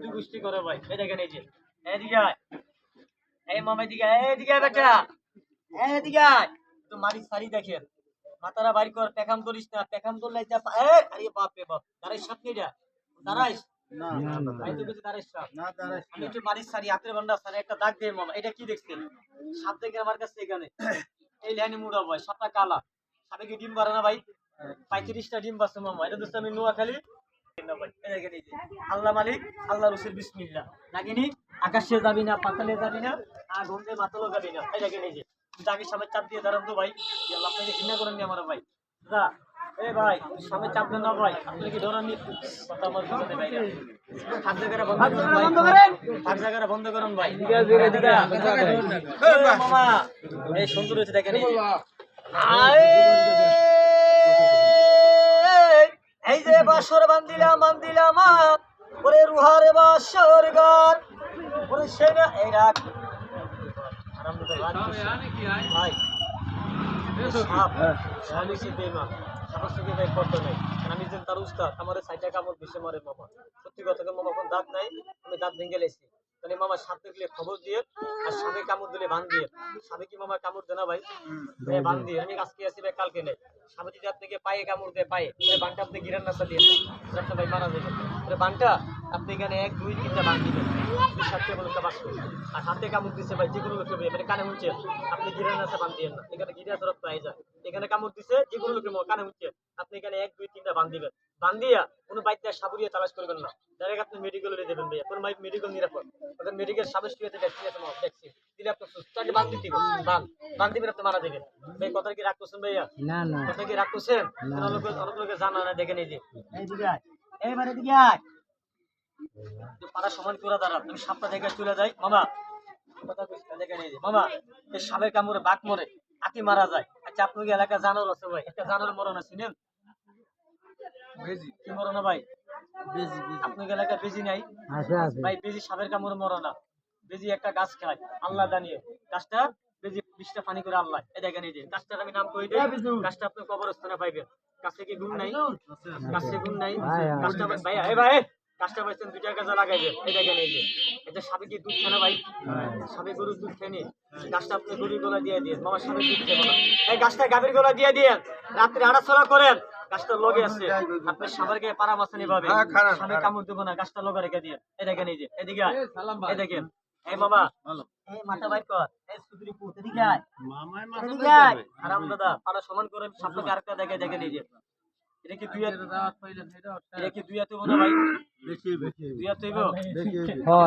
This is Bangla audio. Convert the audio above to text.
হিন্দু গোষ্ঠী করে ভাই। এই দেখেন এই যে। এদিকে আয়। এই মামা এদিকে এদিকে আয় বেটা। এদিকে আয়। তো মারি সারি দেখেন। মাথারা বাড়ি কর পেখাম ধরিস না। পেখাম এ, আরে বাপ রে বাপ। দাঁড়াইস সাপ নিটা দাঁড়াইস? তো কিছু দাঁড়াইস সাপ। আমি একটু মারিস সারি হাতের বান্ডা সারি একটা দাগ দিয়ে মামা। এটা কি দেখছেন? সাপ দেখে আমার কাছে এখানে। এই লাইনে মুড়া ভাই সাপটা কালা। সাপে কি ডিম পারে না ভাই? পঁয়ত্রিশটা ডিম পাচ্ছে মামা। এটা দোস্ত আমি নোয়াখালী না যে, আল্লাহ মালিক আল্লাহ রসুল বিসমিল্লাহ। নাগিনি আকাশে যাবি না পাতালে যাবি না আর গন্ধে মাতালো যাবি না। এই দেখেন এই যে সামনে চাপ দিয়ে দাঁড়ান তো ভাই। আল্লাহ আপনাকে ঘৃণা করেন নি আমার ভাই। দাদা এ ভাই সামনে চাপ দেন না ভাই। আপনি কি ধরাননি কথা আমার বুঝতে ভাই। থাক জায়গাটা বন্ধ করুন ভাই। থাক জায়গাটা বন্ধ করুন ভাই। এদিকে আ। এ মামা এই সুন্দর হয়েছে দেখেন আয়, বাসর বান্দিলাম বান্দিলাম ওরে রুহারে বাসর গান ওরে সেনা, এই রাখ। আমি যে তার উস্তাদ, আমার সাইডটা কামড় মামা। সত্যি কথা মামা এখন দাঁত নাই, আমি দাঁত ভেঙে লেছি। তাহলে মামা সাপ দেখলে খবর দিয়ে আর সাপে কামড় দিলে বান দিয়ে। সাপে কি মামা কামড় দেয় না ভাই? ভাই বান দিয়ে। আমি আজকে আসি ভাই কালকে নেই। সাপে যদি আপনাকে পায়ে কামড় দেয় পায়ে তাহলে বানটা আপনি গিরান রাস্তা দিয়ে রাস্তা ভাই মারা যাবে। তাহলে বানটা আপনি এখানে এক দুই তিনটা বান দিবেন। সাতটা বলে বাস। আর হাতে কামড় দিছে ভাই যে কোনো লোকে মানে কানে মুনছেন আপনি গিরান রাস্তা বান দিয়েন না এখানে গিরা জরত পাই যায় এখানে কামড় দিছে যে কোনো লোকে কানে মুনছেন আপনি এখানে এক দুই তিনটা বান দিবেন। বান দিয়া কোনো বাইকটা সাবুরিয়া তালাশ করবেন না। ডাইরেক্ট আপনি মেডিকেলে দেবেন ভাইয়া। কোনো বাইক মেডিকেল নিরাপদ। ওদের মেডিকেল ভ্যাকসিন আছে ভ্যাকসিন দিলে আপনি বান দিতে বান বান। দিবেন আপনি মারা ভাই কথা কি রাগ করছেন ভাইয়া? না না। কথা কি রাগ করছেন? অনেক লোকে অনেক লোকে জানা না যে। দিকে আয়। এইবারে দিকে আয়। পাড়া সমান করে দাঁড়ান। সাপটা দেখে চলে যাই। মামা কথা যে। মামা এই সাপের কামড়ে বাঘ মরে হাতি মারা যায়। আচ্ছা আপনার এলাকা জানোর আছে ভাই? একটা জানোর মরণ আছে নেন কি মরণ ভাই। আপনার এলাকায় বেজি নাই। আছে আছে। ভাই বেজি সাপের কামড়ে মরে বেজি একটা গাছ খায়। আল্লাহ জানিয়ে গাছটা বেজি বিষটা পানি করে আল্লাহ। এই দেখেন এই যে গাছটার আমি নাম কই দিই? গাছটা আপনি কবরস্থানে পাইবেন। গাছে কি গুণ নাই? গাছে গুণ নাই? ভাই, ভাই। গাছটা ভাই এই ভাই গাছটা পাইছেন লাগাইবেন এই দেখেন এই যে। এটা সাপে কি দুধ খায় ভাই? সাপে গরুর দুধ খেয়ে গাছটা আপনি গরুর গোলা দিয়ে দিয়ে মামা সাপের দুধ খেয়ে এই গাছটা গাভীর গোলা দিয়ে দিয়ে রাত্রে আড়াচলা করেন। গাছটা লগে আছে আপনি সাপের গায়ে পাড়া মাছানি পাবে সাপে কামড় দেবো না গাছটা লগা রেখে দিয়ে এই দেখেন এই যে এদিকে। এই দেখেন এই মামা এই মাথা বাইর কর এই সুদরি পুত এদিকে আয়। এদিকে আয়। আরাম দাদা পাড়া সমান করে সাপকে আরেকটা দেখে দেখেন এই যে। এটা কি দুই হাত এটা কি দুই হাতে বোনা ভাই? দুই হাত হইব? হ্যাঁ।